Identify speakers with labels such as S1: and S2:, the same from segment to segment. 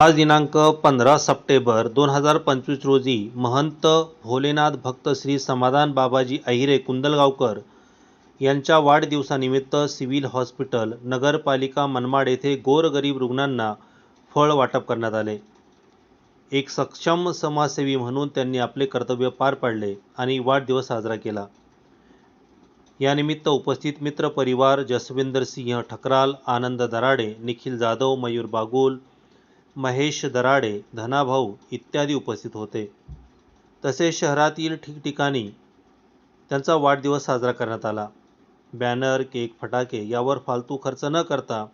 S1: आज दिनांक पंधरा सप्टेंबर दोन हजार पंचवीस रोजी महंत भोलेनाथ भक्त श्री समाधान बाबाजी अहिरे कुंदलगावकर यांच्या वाढदिवसानिमित्त सिव्हिल हॉस्पिटल नगरपालिका मनमाड येथे गोरगरीब रुग्णांना फळ वाटप करण्यात आले. एक सक्षम समाजसेवी म्हणून त्यांनी आपले कर्तव्य पार पाडले आणि वाढदिवस साजरा केला. यानिमित्त उपस्थित मित्रपरिवार जसविंदर सिंह ठकराल आनंद दराडे निखिल जाधव मयूर बागुल महेश दराडे धनाभाऊ इत्यादी उपस्थित होते. तसेच शहरातील ठिकठिकाणी त्यांचा वाढदिवस साजरा करण्यात आला. बॅनर केक फटाके यावर फालतू खर्च न करता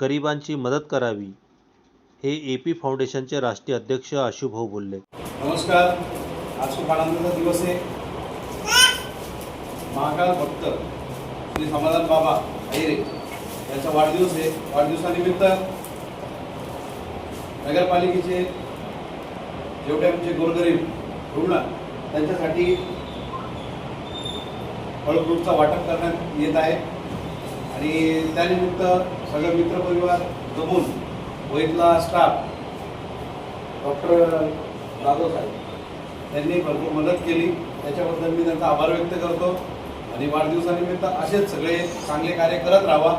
S1: गरिबांची मदत करावी हे ए पी फाउंडेशनचे राष्ट्रीय अध्यक्ष आशुभाऊ बोलले.
S2: नमस्कार. आज खूप आनंदाचा दिवस आहे. महाकाल भक्त श्री समाधान बाबा अहिरे यांचा वाढदिवस आहे. वाढदिवसानिमित्त नगरपालिकेचे जेवढे आमचे गोरगरीब रुग्ण त्यांच्यासाठी फळफ्रूटचा वाटप करण्यात येत आहे. आणि त्यानिमित्त सगळं मित्रपरिवार जमून वैतला स्टाफ डॉक्टर जाधव साहेब त्यांनी भरपूर मदत केली. त्याच्याबद्दल मी त्यांचा आभार व्यक्त करतो. आणि वाढदिवसानिमित्त असेच सगळे चांगले कार्य करत राहा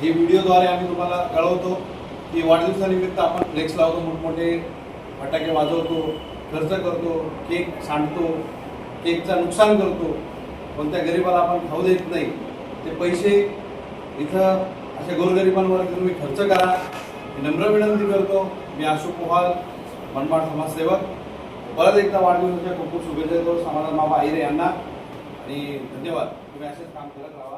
S2: हे व्हिडिओद्वारे आम्ही तुम्हाला कळवतो. की वाढदिवसानिमित्त आपण फ्लेक्स लावतो मोठमोठे फटाके वाजवतो खर्च करतो केक सांडतो केकचं नुकसान करतो कोणत्या गरिबाला आपण खाऊ देत नाही. ते पैसे इथं अशा गोरगरिबांवर तुम्ही खर्च करा. नम्र विनंती करतो. मी अशोक पोहाल मनमाड समाजसेवक. परत एकदा वाढदिवसाच्या खूप खूप शुभेच्छा देतो. समाधान बाबा आहिरे यांना. आणि धन्यवाद. तुम्ही असेच काम करत राहा.